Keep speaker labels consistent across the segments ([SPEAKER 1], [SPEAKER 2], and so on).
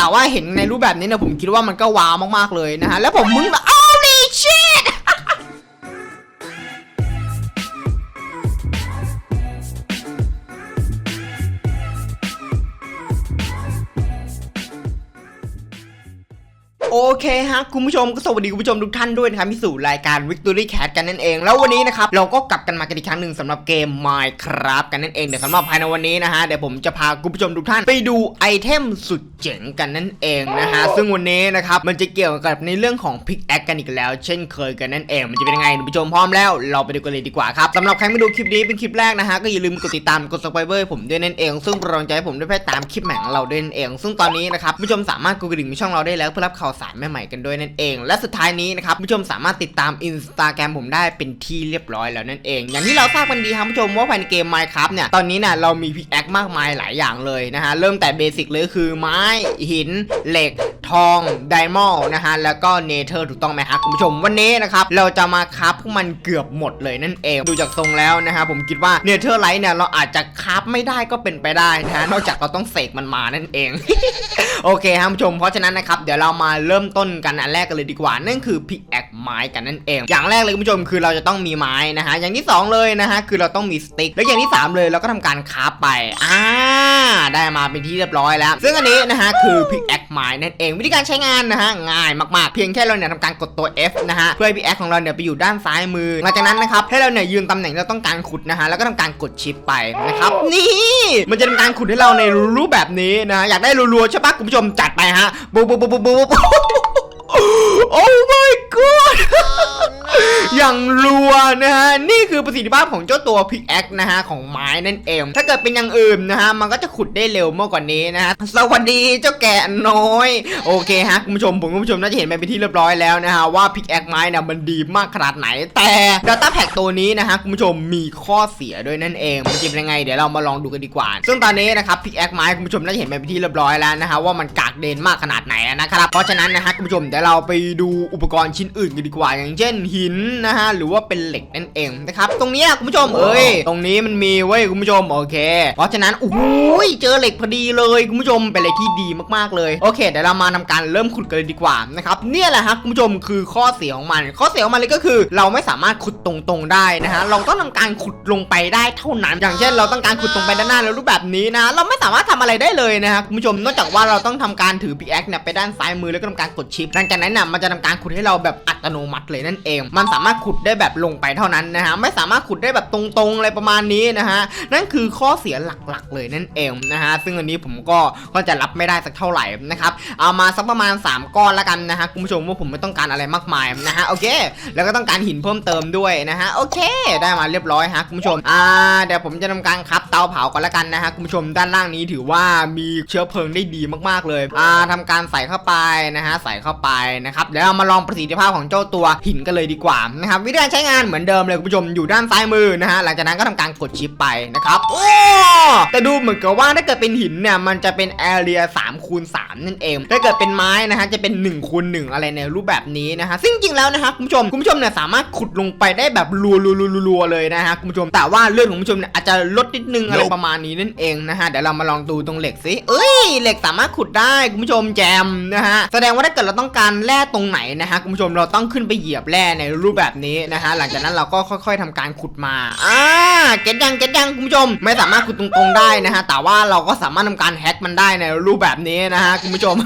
[SPEAKER 1] แต่ว่าเห็นในรูปแบบนี้เนี่ยผมคิดว่ามันก็ว้าวมากๆเลยนะฮะ แล้วผมมึงแบบ holy shit โอเคฮะคุณผู้ชมก็สวัสดีคุณผู้ชมทุกท่านด้วยนะครับที่สู่รายการ Victory Cat กันนั่นเอง แล้ววันนี้นะครับเราก็กลับกันมากันอีกครั้งหนึ่งสำหรับเกม Minecraft กันนั่นเองเดี๋ยวสำหรับภายในวันนี้นะฮะเดี๋ยวผมจะพาคุณผู้ชมทุกท่านไปดูไอเทมสุด เจ๋งกันนั่นเองนะฮะซึ่งวันนี้นะครับมันจะเกี่ยวกับในเรื่องของ Pickaxe กันอีกแล้ว เช่นเคยกันนั่นเองมันจะเป็นยังไงคุณผู้ชมพร้อมแล้ว เราไปดูกันเลยดีกว่าครับสำหรับใครไม่ดูคลิปนี้เป็นคลิปแรกนะฮะก็อย่าลืมกดติดตามกด subscribe ผมด้วยนั่นเอง ซึ่งเป็นกำลังใจให้ผมด้วยเพื่อตามคลิปใหม่ของเราด้วยนั่นเอง ซึ่งตอนนี้นะครับคุณผู้ชมสามารถกดกระดิ่งในช่องเราได้แล้วเพื่อรับข่าวสารใหม่ๆกันด้วยนั่นเอง และสุดท้ายนี้นะครับคุณผู้ชมสามารถติดตาม Instagram ผมได้เป็นที่เรียบร้อยแล้วนั่นเอง อย่างที่เราทราบกันดีครับคุณผู้ชมว่าภายในเกม Minecraft เนี่ยตอนนี้เนี่ยเรามีพิกแอคมากมายหลายอย่างเลยนะฮะเริ่มแต่เบสิกเลยคือไม้หินเหล็ก ทองไดมอนด์นะฮะแล้วก็เนเธอร์ถูกต้องไหมครับคุณผู้ชมวันนี้นะครับเราจะมาคราฟพวกมันเกือบหมดเลยนั่นเองดูจากทรงแล้วนะฮะผมคิดว่าเนเธอร์ไลท์เนี่ยเราอาจจะคราฟไม่ได้ก็เป็นไปได้นะฮะนอกจากเราต้องเสกมันมานั่นเอง โอเคครับคุณผู้ชมเพราะฉะนั้นนะครับเดี๋ยวเรามาเริ่มต้นกันอันแรกกันเลยดีกว่านั่นคือพิกแอคไม้กันนั่นเอง อย่างแรกเลยคุณผู้ชมคือเราจะต้องมีไม้นะฮะอย่างที่สองเลยนะฮะคือเราต้องมีสติ๊กแล้วอย่างที่สามเลยเราก็ทำการคราฟไปอ่าได้มาเป็นที่เรียบร้อยแล้ว ซึ่งอันนี้นะฮะคือพิกแอคไม้นั่นเองวิธีการใช้งานนะฮะง่ายมากๆ เพียงแค่เราเนี่ยทำการกดตัว F นะฮะเพื่อให้พิกแอคของเราเนี่ยไปอยู่ด้านซ้ายมือหลังจากนั้นนะครับให้เราเนี่ยยืนตำแหน่งที่เราต้องการขุดนะฮะแล้วก็ทำการกดชิปไปนะครับนี่มันจะทำการขุดให้เราในรูปแบบนี้นะฮะอยากได้รัวๆใช่ปะคุณผู้ชมจัดไปฮะปุ๊บปุ๊บปุ๊บปุ๊บปุ๊บโอ้ my god อย่างรัวนะฮะ นี่คือประสิทธิภาพของเจ้าตัวพิกแอคนะฮะ ของไม้นั่นเอง ถ้าเกิดเป็นอย่างอื่นนะฮะ มันก็จะขุดได้เร็วมากกว่านี้นะฮะ สวัสดีเจ้าแกะน้อย โอเคฮะคุณผู้ชมผมคุณผู้ชมน่าจะเห็นไปเป็นที่เรียบร้อยแล้วนะฮะ ว่าพิกแอคไม้เนี่ยมันดีมากขนาดไหน แต่ Data Pack ตัวนี้นะฮะคุณผู้ชมมีข้อเสียด้วยนั่นเอง มันจะเป็นยังไงเดี๋ยวเรามาลองดูกันดีกว่า ซึ่งตอนนี้นะครับพิกแอคไม้คุณผู้ชมน่าจะเห็นไปเป็นที่เรียบร้อยแล้วนะฮะว่ามันกากเดนมากขนาดไหนนะครับ เพราะฉะนั้นนะฮะคุณผู้ชมเดี๋ยวเราไปดูอุปกรณ์ชิ้นอื่นกันดีกว่า อย่างเช่นหินนะฮะหรือว่าเป็นเหล็กนั่นเองนะครับตรงเนี้ยคุณผู้ชมเอ้ยตรงนี้มันมีเว้ยคุณผู้ชมโอเค เพราะฉะนั้นโอ้โหเจอเหล็กพอดีเลยคุณผู้ชมเป็นอะไรที่ดีมากๆเลยโอเคเดี๋ยวเรามาทำการเริ่มขุดกันเลยดีกว่านะครับเนี่ยแหละฮะคุณผู้ชมคือข้อเสียของมัน ข้อเสียของมันเลยก็คือ เราไม่สามารถขุดตรงๆได้นะฮะเราต้องทำการขุดลงไปได้เท่านั้น อย่างเช่น เราต้องการขุดตรงไปด้านหน้าแล้วรูปแบบนี้นะเราไม่สามารถทำอะไรได้เลยนะฮะคุณผู้ชมนอกจากว่าเราต้องทำการถือพิกแอคเนี่ยไปด้านซ้ายมือแล้วก็ทำการกดชิปหลังจากนั้นน่ะมันจะทำการขุดให้เราแบบอัตโนมัติเลยนั่นเองมันสามารถขุดได้แบบลงไปเท่านั้นนะฮะไม่สามารถขุดได้แบบตรงๆอะไรประมาณนี้นะฮะนั่นคือข้อเสียหลักๆ เลยนั่นเองนะฮะซึ่งอันนี้ผมก็ก็จะรับไม่ได้สักเท่าไหร่นะครับเอามาสักประมาณ 3 ก้อนละกันนะฮะคุณผู้ชมว่าผมไม่ต้องการอะไรมากมายนะฮะโอเค แล้วก็ต้องการหินเพิ่มเติมด้วยนะฮะโอเค ได้มาเรียบร้อยฮะคุณผู้ชมอ่าเดี๋ยวผมจะทำการคับเตาเผาก่อนละกันนะฮะคุณผู้ชมด้านล่างนี้ถือว่ามีเชื้อเพลิงได้ดีมากๆเลยอ่าทำการใส่เข้าไปนะฮะใส่เข้าไปนะครับเดี๋ยวเรามาลองประสิทธิภาพของเจ้าตัวหินกันเลยดีกว่านะครับวิธีการใช้งานเหมือนเดิมเลยคุณผู้ชมอยู่ด้านซ้ายมือนะฮะหลังจากนั้นก็ทำการกดชิปไปนะครับโอ้แต่ดูเหมือนกับว่าถ้าเกิดเป็นหินเนี่ยมันจะเป็นแอเรีย3คูณ3นั่นเอง ถ้าเกิดเป็นไม้นะฮะจะเป็น1คูณ1อะไรในรูปแบบนี้นะฮะซึ่งจริงแล้วนะฮะคุณผู้ชมคุณผู้ชมเนี่ยสามารถขุดลงไปได้แบบรัวๆๆๆเลยนะฮะคุณผู้ชมแต่ว่าเลือดของคุณผู้ชมเนี่ยอาจจะลดนิดนึงอะไรประมาณนี้นั่นเองนะฮะเดี๋ยวเรามาลองดูตรงเหล็กสิเอ้ยเหล็กสามารถขุดได้คุณผู้ชมแจมนะฮะแสดงว่าถ้าเกิดเราต้องการแร่ตรงไหนนะฮะคุณผู้ชมเราต้องขึ้นไปเหยียบแร่ในรูปแบบนี้นะฮะหลังจากนั้นเราก็ค่อย ๆทำการขุดมาอ่าเก็ตยังเก็ตยังคุณผู้ชม ไม่สามารถขุดตรงๆได้นะฮะแต่ว่าเราก็สามารถทำการแฮ็กมันได้ในรูปแบบนี้นะฮะคุณผู้ชม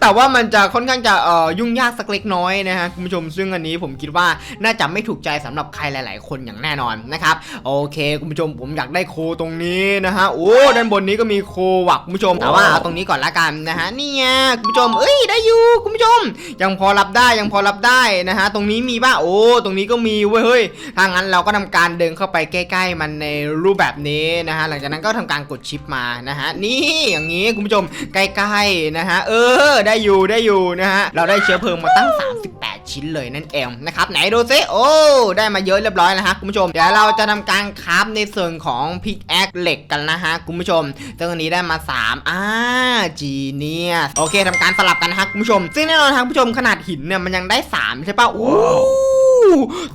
[SPEAKER 1] แต่ว่ามันจะค่อนข้างจะเอ่อยุ่งยากสักเล็กน้อยนะฮะคุณผู้ชมซึ่งอันนี้ผมคิดว่าน่าจะไม่ถูกใจสำหรับใครหลาย ๆ คนอย่างแน่นอนนะครับโอเคคุณผู้ชมผมอยากได้โคตรงนี้นะฮะโอ้ด้านบนนี้ก็มีโคว่ะคุณผู้ชมแต่ว่าเอาตรงนี้ก่อนละกันนะฮะนี่ไงคุณผู้ชมเอ้ยได้อยู่คุณผู้ชม ยังพอรับได้ยังพอรับได้นะฮะตรงนี้มีป่ะโอ้ ตรงนี้ก็มีเว้ยเฮ้ยถ้างั้นเราก็ทำการเดินเข้าไปใกล้ ๆ มันในรูปแบบนี้นะฮะ หลังจากนั้นก็ทำการกดชิปมานะฮะ นี่อย่างนี้คุณผู้ชมใกล้ๆนะฮะ เออ ได้อยู่ได้อยู่นะฮะ เราได้เชื้อเพลิงมาตั้ง 38ชิ้นเลยนั่นเองนะครับไหนดูซิโอ้ได้มาเยอะเรียบร้อยแล้วฮะคุณผู้ชมเดี๋ยวเราจะทำการคราฟในส่วนของพิกแอคเหล็กกันนะฮะคุณผู้ชมซึ่งอันนี้ได้มา 3อ่าจีเนียสโอเคทำการสลับกันนะฮะคุณผู้ชม ซึ่งแน่นอนทางผู้ชมขนาดหินเนี่ยมันยังได้ 3 ใช่ป่ะโอ้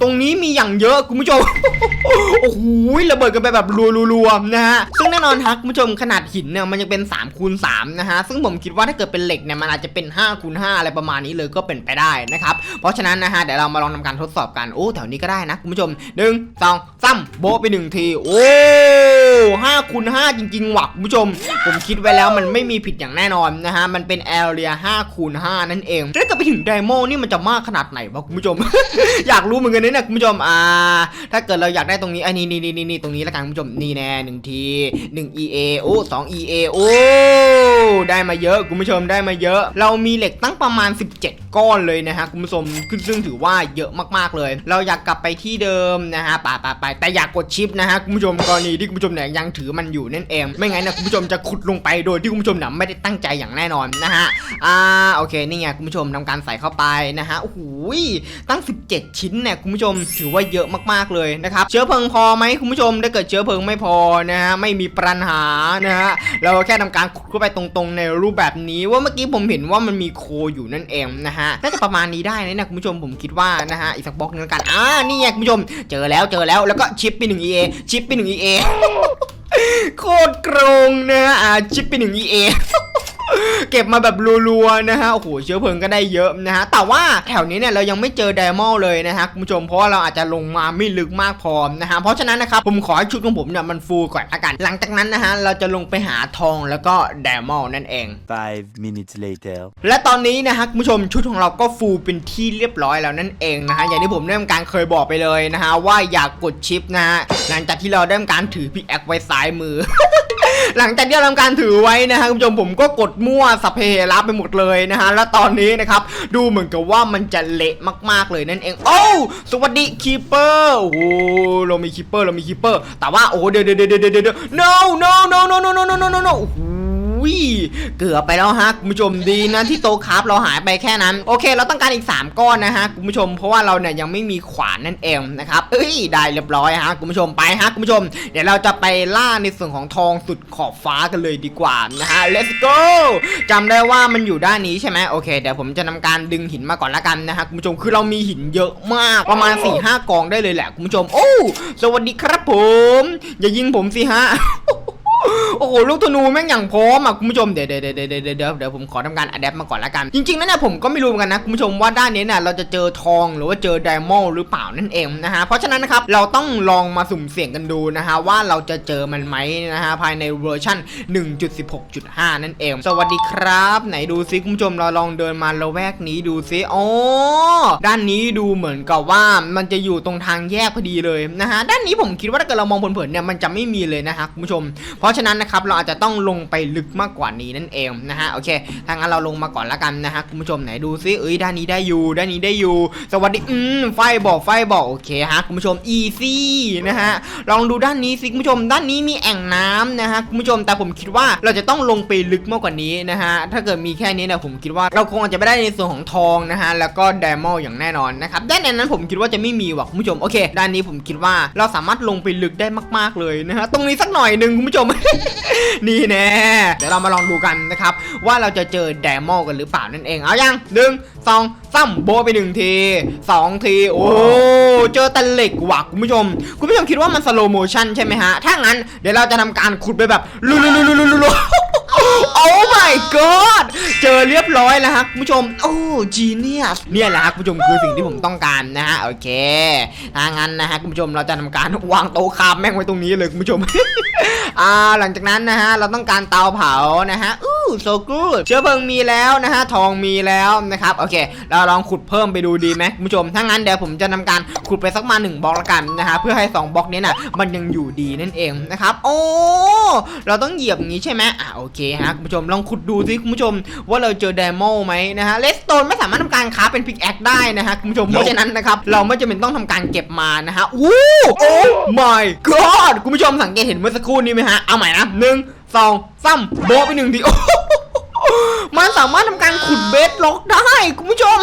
[SPEAKER 1] ตรงนี้มีอย่างเยอะคุณผู้ชม โอ้โหระเบิดกันไปแบบรัวๆๆนะฮะ ซึ่งแน่นอนครับคุณผู้ชมขนาดหินเนี่ยมันยังเป็น3คูณ3นะฮะ ซึ่งผมคิดว่าถ้าเกิดเป็นเหล็กเนี่ยมันอาจจะเป็น5คูณ5อะไรประมาณนี้เลยก็เป็นไปได้นะครับ เพราะฉะนั้นนะฮะเดี๋ยวเรามาลองทำการทดสอบกัน โอ้แถวนี้ก็ได้นะคุณผู้ชมหนึ่งสองสามโบไปหนึ่งทีโอ้ห้าคูณห้าจริงๆหว่ะคุณผู้ชม ผมคิดไว้แล้วมันไม่มีผิดอย่างแน่นอนนะฮะ มันเป็นแอเรีย5คูณ5นั่นเองถ้าเกิดไปถึงไดโมนี่มันจะมากขนาดไหนวะคุณผู้ชม อยากรู้เหมือนกันนะเนี่ยคุณผู้ชมอ่า ถ้าเกิดเราอยากได้ตรงนี้ไอ้นี่นี่นี่นี่ตรงนี้ละกันคุณผู้ชมนี่แน่หนึ่งทีหนึ่ง EA โอ้สอง EA โอ้ได้มาเยอะคุณผู้ชมได้มาเยอะ เรามีเหล็กตั้งประมาณ 17 ก้อนเลยนะฮะคุณผู้ชมคือซึ่งถือว่าเยอะมากๆเลย เราอยากกลับไปที่เดิมนะฮะไปไปไปแต่อยากกดชิปนะฮะคุณผู้ชมกรณีที่คุณผู้ชมเนี่ยยังถือมันอยู่นั่นเอง ไม่งั้นนะคุณผู้ชมจะขุดลงไปโดยที่คุณผู้ชมเนี่ยไม่ได้ตั้งใจอย่างแน่นอนนะฮะอ่าโอเคนี่ไงคุณผู้ชมทำการใส่เข้าไปนะฮะโอ้โหตั้ง 17 ชิ้นเนี่ยคุณผู้ชมถือว่าเยอะมากๆเลยนะครับเชื้อเพลิงพอไหมคุณผู้ชมถ้าเกิดเชื้อเพลิงไม่พอนะฮะไม่มีปัญหานะฮะเราแค่ทำการขุดเข้าไปตรงๆ ในรูปแบบนี้ว่าเมื่อกี้ผมเห็นว่ามันมีโคอยู่นั่นเองนะฮะน่าจะประมาณนี้ได้นะคุณผู้ชมผมคิดว่านะฮะอีกสักบล็อกนึงแล้วกันอ่านี่ไงคุณผู้ชม เจอแล้วเจอแล้วแล้วก็ชิปไปหนึ่ง EA ชิปไปหนึ่ง EA โคตรโกรงนะฮะอ่าชิปไปหนึ่ง EA เก็บมาแบบรัวๆนะฮะโอ้โหเชื้อเพลิงก็ได้เยอะนะฮะแต่ว่าแถวนี้เนี่ยเรายังไม่เจอไดมอลเลยนะฮะคุณผู้ชมเพราะว่าเราอาจจะลงมาไม่ลึกมากพอนะฮะเพราะฉะนั้นนะครับผมขอให้ชุดของผมเนี่ยมันฟูลก่อนละกันหลังจากนั้นนะฮะเราจะลงไปหาทองแล้วก็ไดมอลนั่นเอง
[SPEAKER 2] Five minutes later.
[SPEAKER 1] และตอนนี้นะฮะคุณผู้ชมชุดของเราก็ฟูลเป็นที่เรียบร้อยแล้วนั่นเองนะฮะอย่างที่ผมได้ทำการเคยบอกไปเลยนะฮะว่าอยากกดชิปนะฮะหลังจากที่เราได้ทำการถือพิกแอคไว้ซ้ายมือ หลังจากที่เราทำการถือไว้นะฮะคุณผู้ชมผมก็กดมั่วสเพเหระไปหมดเลยนะฮะแล้วตอนนี้นะครับดูเหมือนกับว่ามันจะเละมากๆเลยนั่นเอง โอ้สวัสดีคีเปอร์โอ้โหเรามีคีเปอร์เรามีคีเปอร์แต่ว่าโอ้เดี๋ยวเดี๋ยวเดี๋ยวเดี๋ยวเดี๋ยว no no no no no no no no no โอ้ ยเกือบไปแล้วฮะคุณผู้ชมดีนะที่โตะครับเราหายไปแค่นั้น โอเค เราต้องการอีก 3 ก้อนนะฮะคุณผู้ชมเพราะว่าเราเนี่ยยังไม่มีขวานนั่นเองนะครับเอ้ยได้เรียบร้อยฮะคุณผู้ชมไปฮะคุณผู้ชม เดี๋ยวเราจะไปล่าในส่วนของทองสุดขอบฟ้ากันเลยดีกว่านะฮะ let's go จำได้ว่ามันอยู่ด้านนี้ใช่ไหมโอเคเดี๋ยวผมจะทำการดึงหินมาก่อนละกันนะฮะคุณผู้ชมคือเรามีหินเยอะมากประมาณ4ี่ห้ากองได้เลยแหละคุณผู้ชม โอ้สวัสดีครับผม อย่ายิงผมสิฮะ โอ้โหลูกธนูแม่งอย่างพร้อมอะคุณผู้ชมเดี๋ยวเดี๋ยวเดี๋ยวเดี๋ยวเดี๋ยวเดี๋ยวผมขอทำการอัดแอปมาก่อนละกัน จริงๆแล้วเนี่ยผมก็ไม่รู้เหมือนกันนะคุณผู้ชมว่าด้านนี้เนี่ยเราจะเจอทองหรือว่าเจอไดมอนด์หรือเปล่านั่นเองนะฮะเพราะฉะนั้นนะครับเราต้องลองมาสุ่มเสี่ยงกันดูนะฮะว่าเราจะเจอมันไหมนะฮะภายในเวอร์ชัน1.16.5 นั่นเอง สวัสดีครับ ไหนดูซิคุณผู้ชมเราลองเดินมาละแวกนี้ดูซิอ๋อด้านนี้ดูเหมือนกับว่ามันจะอยู่ตรงทางแยกพอดีเลยนะฮะด้านนี้ผมคิดว่าถ้าเกิดเรามองเผินๆเนี่ยมันจะไม่มีเลยนะฮะคุณผู้ชม เพราะฉะนั้นนะครับเราอาจจะต้องลงไปลึกมากกว่านี้นั่นเองนะฮะโอเคทางนั้นเราลงมาก่อนละกันนะฮะคุณผู้ชมไหนดูซิเอ้ยด้านนี้ได้อยู่ด้านนี้ได้อยู่ สวัสดีอืมไฟบอกไฟบอกโอเคฮะคุณผู้ชมอีซี่นะฮะลองดูด้านนี้สิคุณผู้ชม ด้านนี้มีแอ่งน้ำนะฮะคุณผู้ชมแต่ผมคิดว่าเราจะต้องลงไปลึกมากกว่านี้นะฮะถ้าเกิดมีแค่นี้เนี่ยผมคิดว่าเราคงอาจจะไม่ได้ในส่วนของทองนะฮะแล้วก็ไดมอนด์อย่างแน่นอนนะครับด้านนั้นผมคิดว่าจะไม่มีว่ะคุณผู้ชมโอเค ด้านนี้ผมคิดว่าเราสามารถลงไปลึกได้มาก ๆเลยนะฮะตรงนี้สักหน่อยหนึ่งคุณผู้ชมนี่แน่เดี๋ยวเรามาลองดูกันนะครับว่าเราจะเจอแดมอนด์กันหรือเปล่านั่นเองเอายังหนึ่งสองสามโบไปหนึ่งทีสองทีโอ้เจอแต่เหล็กว่ะคุณผู้ชม คุณผู้ชมคิดว่ามันสโลโมชันใช่ไหมฮะถ้างั้นเดี๋ยวเราจะทำการขุดไปแบบลุลุลุลุลุลุ โอ้ my god เจอเรียบร้อยแล้วฮะคุณผู้ชม โอ้ genius เนี่ยแหละฮะคุณผู้ชมคือสิ่งที่ผมต้องการนะฮะโอเคถ้างั้นนะฮะคุณผู้ชมเราจะทำการวางโต๊ะคาบแม่งไว้ตรงนี้เลยคุณผู้ชมอ่าหลังจากนั้นนะฮะเราต้องการเตาเผานะฮะอู้ so good เชื้อเพลิงมีแล้วนะฮะทองมีแล้วนะครับโอเค เราลองขุดเพิ่มไปดูดีไหมคุณผู้ชมถ้างั้นเดี๋ยวผมจะทำการขุดไปสักมาหนึ่งบล็อกละกันนะฮะเพื่อให้สองบล็อกนี้น่ะมันยังอยู่ดีนั่นเองนะครับโอ้เราต้องเหยียบอย่างนี้ใช่ไหมอ่าโอเคฮะคุณผู้ชมลองขุดดูสิคุณผู้ชมว่าเราเจอไดมอนด์ไหมนะฮะเลสโตนไม่สามารถทำการค้าเป็นพิกแอคได้นะฮะคุณผู้ชมเพราะฉะนั้นนะครับเราไม่จำเป็นต้องทำการเก็บมานะฮะอู้โอ้ my god คุณผู้ชมสังเกตเห็นเมื่อสักครู่นี้ไหมฮะเอาใหม่นะหนึ่งสองสามโบะไปหนึ่งทีโอ้โหมันสามารถทำการขุดเบสล็อกได้คุณผู้ชม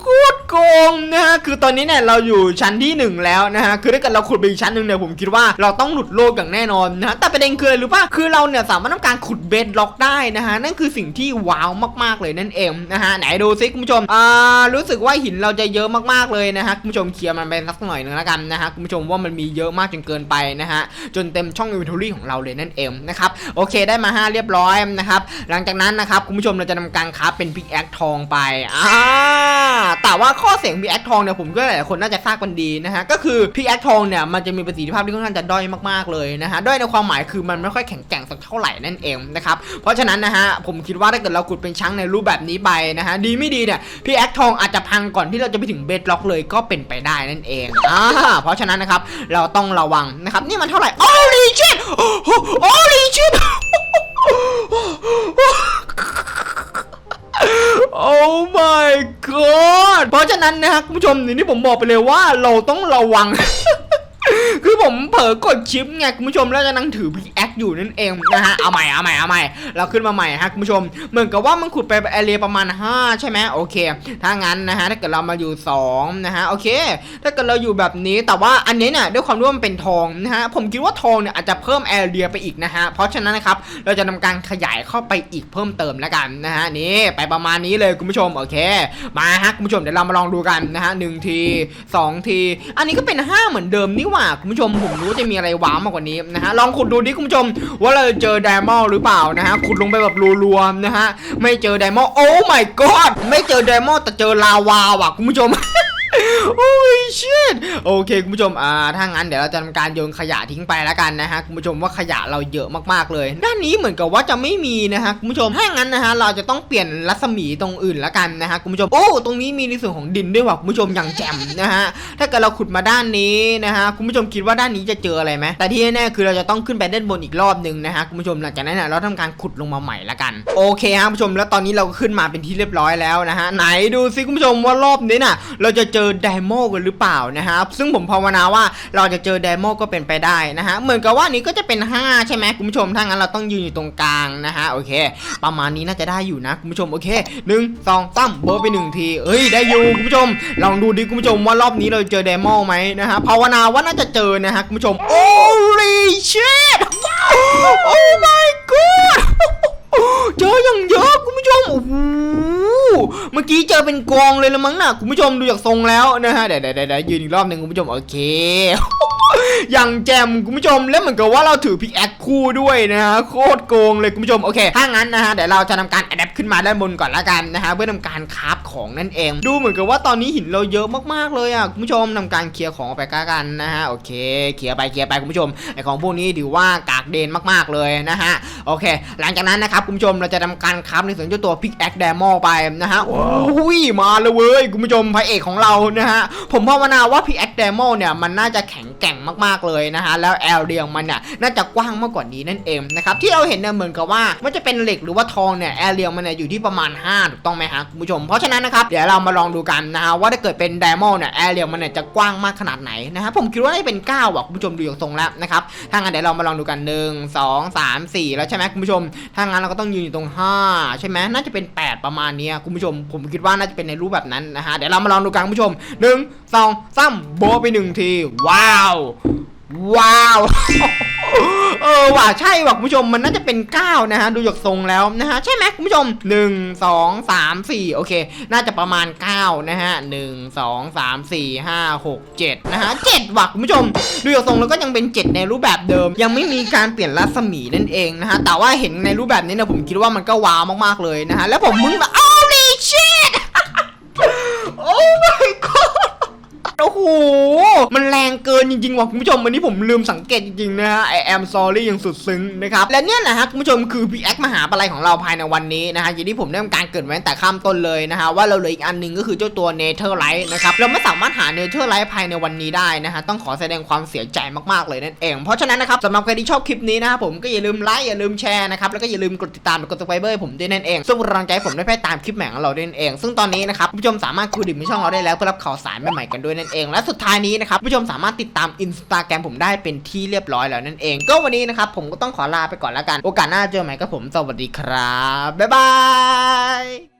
[SPEAKER 1] โคตรโกงนะฮะคือตอนนี้เนี่ยเราอยู่ชั้นที่หนึ่งแล้วนะฮะคือถ้าเกิดเราขุดไปอีกชั้นหนึ่งเนี่ยผมคิดว่าเราต้องหลุดโลกอย่างแน่นอนนะฮะแต่ประเด็นคืออะไรรู้ป่ะคือเราเนี่ยสามารถทำการขุดเบสล็อกได้นะฮะนั่นคือสิ่งที่ว้าวมากๆเลยนั่นเองนะฮะไหนดูซิคุณผู้ชมอ่ารู้สึกว่าหินเราจะเยอะมากๆเลยนะฮะคุณผู้ชมเคลียร์มันไปสักหน่อยหนึ่งแล้วกันนะฮะคุณผู้ชมว่ามันมีเยอะมากจนเกินไปนะฮะจนเต็มช่องอินเวนทอรี่ของเราเลยนั่นเองนะครับโอเคได้มา 5 เรียบร้อยนะครับหลังจากนั้นนะครับคุณผู้ชมเราจะทำการคราฟเป็นพิกแอคทองไปอ่าแต่ว่าข้อเสียงพิกแอคทองเนี่ยผมก็หลายๆคนน่าจะทราบกันดีนะฮะ ก็คือพิกแอคทองเนี่ยมันจะมีประสิทธิภาพที่ค่อนข้างจะด้อยมากๆเลยนะฮะ ด้อยในความหมายคือมันไม่ค่อยแข็งแกร่งสักเท่าไหร่นั่นเองนะครับ เพราะฉะนั้นนะฮะผมคิดว่าถ้าเกิดเราขุดเป็นช้างในรูปแบบนี้ไปนะฮะดีไม่ดีเนี่ยพิกแอคทองอาจจะพังก่อนที่เราจะไปถึงเบสล็อกเลยก็เป็นไปได้นั่นเองอ่าเพราะฉะนั้นนะครับเราต้องระวังนะครับนี่มันเท่าไหร่โอ้ลีชิตโอ้ลีชิต โอ้ my god เพราะฉะนั้นนะครับคุณผู้ชมอย่างที่ผมบอกไปเลยว่าเราต้องระวัง คือผมเผลอกดชิปไงคุณผู้ชมแล้วจะนั่งถือพีแอคอยู่นั่นเองนะฮะเอาใหม่เอาใหม่เอาใหม่เราขึ้นมาใหม่ฮะคุณผู้ชม เหมือนกับว่ามันขุดไปแอเรียประมาณ 5 ใช่ไหมโอเค ถ้างั้นนะฮะถ้าเกิดเรามาอยู่ 2 นะฮะโอเค ถ้าเกิดเราอยู่แบบนี้แต่ว่าอันนี้เนี่ยด้วยความที่วมันเป็นทองนะฮะผมคิดว่าทองเนี่ยอาจจะเพิ่มแอเรียไปอีกนะฮะเพราะฉะนั้นนะครับเราจะทำการขยายเข้าไปอีกเพิ่มเติมแล้วกันนะฮะนี่ไปประมาณนี้เลยคุณผู้ชมโอเค มาฮะคุณผู้ชมเดี๋ยวเรามาลองดูกันนะฮะหนึ่งทีสองที อันนี้ก็เป็น 5 เหมือนเดิมนี่หว่าคุณผู้ชมผมรู้จะมีอะไรว้าวมากกว่านี้นะฮะลองขุดดูดิคุณผู้ชม ว่าเราจะเจอไดมอนด์หรือเปล่านะฮะขุดลงไปแบบรัวๆนะฮะไม่เจอไดมอนด์โอ้ my god ไม่เจอไดมอนด์แต่เจอลาวาว่ะคุณผู้ชม โอ้ยเชิตโอเคคุณผู้ชมอ่าถ้างั้นเดี๋ยวเราจะทำการโยนขยะทิ้งไปแล้วกันนะฮะคุณผู้ชมว่าขยะเราเยอะมากๆเลย ด้านนี้เหมือนกับว่าจะไม่มีนะฮะคุณผู้ชมถ้างั้นนะฮะเราจะต้องเปลี่ยนรัศมีตรงอื่นแล้วกันนะฮะคุณผู้ชมโอ้ตรงนี้มีในส่วนของดินด้วยว่ะคุณผู้ชมอย่างแจ่มนะฮะถ้าเกิดเราขุดมาด้านนี้นะฮะคุณผู้ชมคิดว่าด้านนี้จะเจออะไรไหมแต่ที่แน่ๆคือเราจะต้องขึ้นไปด้านบนอีกรอบหนึ่งนะฮะคุณผู้ชมหลังจากนั้นเราทำการขุดลงมาใหม่ล้วกัน โอเคครับคุณผู้ชมแล้วตอนนี้เราก็ขึ้นมาเป็นที่เรียบร้อยแล้วนะฮะไหนดูซิคุณผู้ชมว่ารอบนี้น่ะ เราจะเจออไดโมกันหรือเปล่านะครับซึ่งผมภาวนาว่าเราจะเจอไดโมก็เป็นไปได้นะฮะเหมือนกับว่านี้ก็จะเป็น 5 ใช่ไหมคุณผู้ชมถ้างั้นเราต้องยืนอยู่ตรงกลางนะฮะโอเค ประมาณนี้น่าจะได้อยู่นะคุณผู้ชมโอเคหนึ่งสองตั้มโบะไปหนึ่งทีเอ้ยได้อยู่คุณผู้ชม ลองดูดิคุณผู้ชมว่ารอบนี้เราเจอไดโมไหมนะฮะภาวนาว่าน่าจะเจอนะฮะคุณผู้ชม Holy shit Oh my god เจออย่างเยอะคุณผู้ชมโอ้โหเมื่อกี้เจอเป็นกองเลยละมั้งน่ะคุณผู้ชมดูจากทรงแล้วนะฮะเดี๋ยวเดี๋ยวเดี๋ยวยืนอีกรอบหนึ่งคุณผู้ชมโอเค อย่างแจมคุณผู้ชมแล้วเหมือนกับว่าเราถือพิกแอคคู่ด้วยนะฮะโคตรโกงเลยคุณผู้ชมโอเคถ้างั้นนะฮะเดี๋ยวเราจะทำการอัดแอปขึ้นมาด้านบนก่อนละกันนะฮะเพื่อทำการคราฟของนั่นเอง ดูเหมือนกับว่าตอนนี้หินเราเยอะมากๆเลยอะคุณผู้ชมทำการเคลียร์ของออกไปก้ากันนะฮะโอเคเคลียร์ไปเคลียร์ไปคุณผู้ชมไอของพวกนี้ถือว่ากากเดนมากๆเลยนะฮะโอเค หลังจากนั้นนะครับคุณผู้ชมเราจะทำการคราฟในส่วนเจ้าตัวพิกแอคเดโมไปนะฮะโอ้ยมาเลยเว้ยคุณผู้ชมพระเอกของเรานะฮะผมภาวนาว่าพิกแอค เดโมเนี่ยมันน่าจะแข็งแกร่งมากๆเลยนะฮะแล้วแอลเดียงมันเนี่ยน่าจะกว้างมากกว่านี้นั่นเองนะครับที่เราเห็นเนี่ยเหมือนกับว่ามันจะเป็นเหล็กหรือว่าทองเนี่ยแอลเดียงมันเนี่ยอยู่ที่ประมาณ5ถูกต้องไหมฮะคุณผู้ชม เพราะฉะนั้นนะครับเดี๋ยวเรามาลองดูกันนะฮะว่าถ้าเกิดเป็นไดมอนด์เนี่ยแอลเดียงมันเนี่ยจะกว้างมากขนาดไหนนะฮะผมคิดว่าน่าจะเป็น9ว่ะคุณผู้ชมดูอย่างทรงแล้วนะครับถ้างั้นเดี๋ยวเรามาลองดูกัน 1 2 3 4 แล้วใช่ไหมคุณผู้ชม ถ้างั้นเราก็ต้องยืนอยู่ตรง 5 ใช่ไหมน่าจะเป็น 8 ประมาณนี้คุณผู้ชม ผมคิดว่าน่าจะเป็นในรูปแบบนั้นนะฮะเดี๋ยวเรามาลองดูกันคุณผู้ชม 1 2 3โบไปหนึ่งที ว้าว ว้าว เออว่ะใช่ว่ะคุณผู้ชมมันน่าจะเป็น9นะฮะดูจากทรงแล้วนะฮะใช่ไหมคุณผู้ชม 1 2 3 4 โอเค น่าจะประมาณ 9 นะฮะ 1 2 3 4 5 6 7 นะฮะ7ว่ะคุณผู้ชม ดูจากทรงแล้วก็ยังเป็น 7 ในรูปแบบเดิม ยังไม่มีการเปลี่ยนรัศมีนั่นเองนะฮะแต่ว่าเห็นในรูปแบบนี้เนี่ยผมคิดว่ามันก็ว้าวมากๆเลยนะฮะแล้วผมมึงแบบ holy shit my god โอ้โห มันแรงเกิ นจริงๆว่ะคุณผู้ชมวันนี้ผมลืมสังเกตจริงๆนะฮะ I am sorry อย่างสุดซึ้งนะครับและเนี่ยแหละฮะคุณผู้ชมคือพีแอคมหาปลัยของเราภายในวันนี้นะฮะอย่างที่ผมได้ทำการเกิดไว้แต่ข้ามต้นเลยนะฮะว่าเราเหลืออีกอันหนึงก็คือเจ้าตัวเนเธอร์ไลท์นะครับเราไม่สามารถหาเนเธอร์ไลท์ภายในวันนี้ได้นะฮะต้องขอแสดงความเสียใจมากๆเลยนั่นเอง เพราะฉะนั้นนะครับสำหรับใครที่ชอบคลิปนี้นะครับผมก็อย่าลืมไลค์อย่าลืมแชร์นะครับแล้วก็อย่าลืมกดติดตามกด subscribe ให้ผมด้วยนั่นเอง ซึ่งรังใจผมได้ไปตามคลิปใหม่ของเราด้วยนั่นเอง ซึ่งตอนนี้นะครับผู้ชมสามารถคุยดิ่มในช่องเราได้แล้วเพื่อรับข่าวสารใหม่ๆกันด้วยนั่นเองและสุดท้ายนี้นะครับผู้ชมสามารถติดตามอินสตาแกรมผมได้เป็นที่เรียบร้อยแล้วนั่นเอง ก็วันนี้นะครับผมก็ต้องขอลาไปก่อนแล้วกัน โอกาสหน้าเจอใหม่กับผมสวัสดีครับ บ๊ายบาย